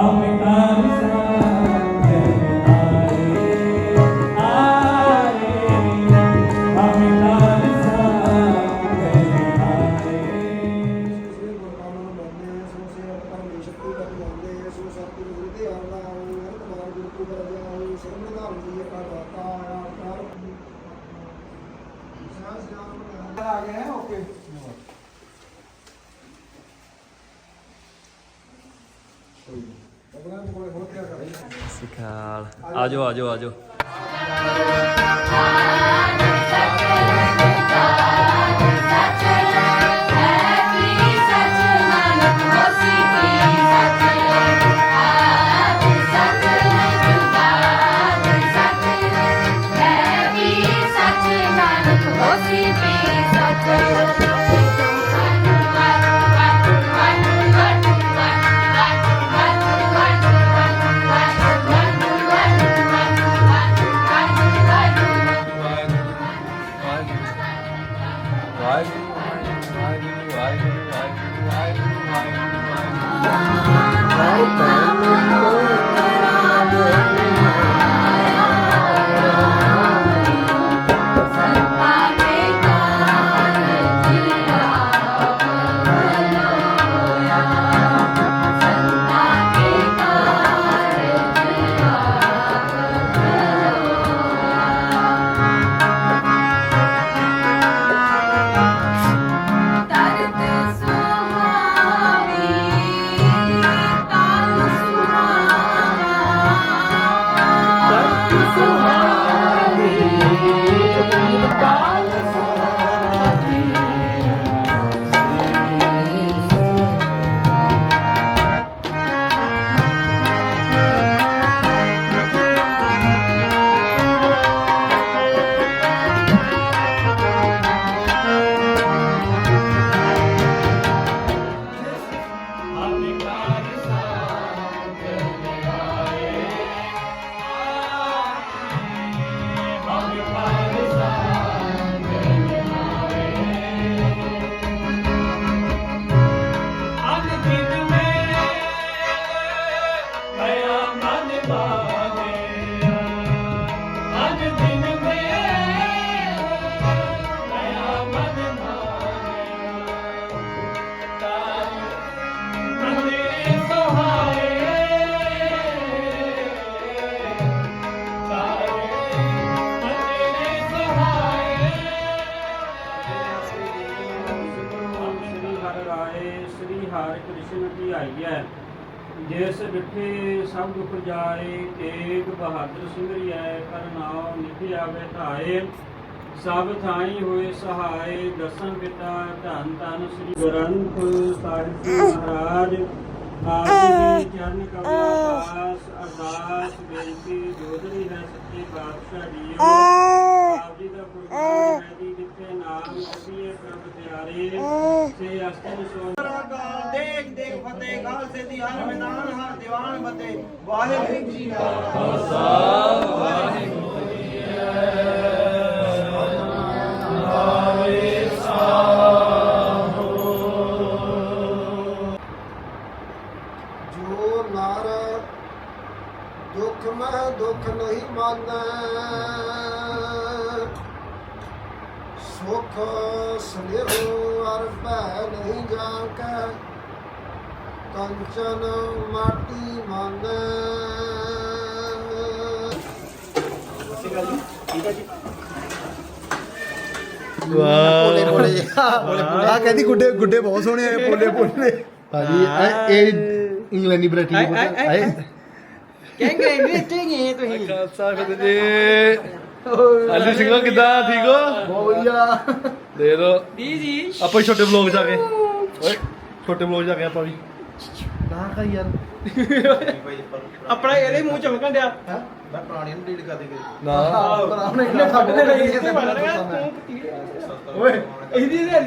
ਹਮ ਕਰ ਕਰੇ ਸਿਖਾਲ ਆਜੋ ਆਜੋ ਆਜੋ। Bye bye. ਕ੍ਰਿਸ਼ਨ ਕੀ ਜਿਸ ਡਿਠੇ ਸਭ ਦੁਖ ਜਾਏ ਤੇਗ ਬਹਾਦਰ ਸਿੰਘਰੀਐ, ਕਰ ਨਿਧਿ ਆਵੇ ਧਾਏ। ਸਭ ਥਾਈ ਹੋਏ ਸਹਾਏ ਦਸਮ ਪਿਤਾ ਧੰਨ ਧੰਨ ਸ੍ਰੀ ਗ੍ਰੰਥ ਸਾਹਿਬ ਜੀ ਮਹਾਰਾਜ। ਆਪ ਜੀ ਚਰਨ ਕਮਲ ਪਾਸ, ਅਰਦਾਸ, ਬੇਨਤੀ, ਜੋਦਰੀ ਹੈ ਸੱਚੇ ਪਾਤਸ਼ਾਹ ਜੀਓ। ਆਪ ਜੀ ਦਾ ਗੁਰਬਾਣੀ ਹੈ ਜੀ ਜਿੱਥੇ ਨਾਮ ਜਪੀਏ ਪ੍ਰਭ ਪਿਆਰੇ ਸੇ ਅਸਤਨ ਸੋ ਫਤਿਹ ਸੇ ਦੀ ਹਰ ਮੈਦਾਨ ਹਰ ਦੀਵਾਨ ਫਤਿਹ ਵਾਹਿਗੁਰੂ ਜੀ ਕਾ ਜੋ ਨਰ ਦੁੱਖ ਮੈਂ ਦੁੱਖ ਨਹੀਂ ਮਾਨੈ, ਸੁਖ ਸਨੇਹ ਅਰ ਭੈ ਨਹੀਂ ਜਾਣੈ ਕੰਚਨ ਮਾਟੀ ਮਾਨੈ। ਵਾਹ। ਬੋਲੇ ਆ ਕਹਿੰਦੀ ਗੁੱਡੇ ਗੁੱਡੇ ਬਹੁਤ ਸੋਹਣੇ ਆ ਬੋਲੇ ਬੋਲੇ ਭਾਜੀ ਇਹ- ਇਹ ਇੰਗਲੈਂਡੀ ਬਰੇਟੀ ਆਏ, ਆਏ, ਆਏ। ਕਹਿੰਗੇ ਨਹੀਂ ਚੰਗੇ ਤੁਸੀਂ। ਖਾਲਸਾ ਫਤਿਹ ਜੀ। ਅਲੀ ਸਿੰਘੋ ਕਿਦਾਂ? ਠੀਕ ਹੋ? ਬਹੁਤ ਵਧੀਆ। ਦੇ ਦੋ। ਦੀ ਜੀ। ਆਪਾਂ ਵੀ ਛੋਟੇ ਬਲੌਗ ਜਾ ਕੇ ਓਏ ਛੋਟੇ ਬਲੌਗ ਜਾ ਕੇ ਆਪਾਂ ਵੀ। ਕਾ ਯਾਰ। ਆਪਣਾ ਇਹਦੇ ਮੂੰਹ ਚਮਕਣ ਡਿਆ। ਮੈਂ ਪੁਰਾਣੀ ਨੂੰ ਡੀਲ ਕਰ ਦੇ ਨਾ। ਪੁਰਾਣੇ ਇਹਨੇ ਫੱਟ ਦੇ ਲਈ ਰਿਹਾ ਤੂੰ ਓਏ ਇਹਦੀ ਦੇ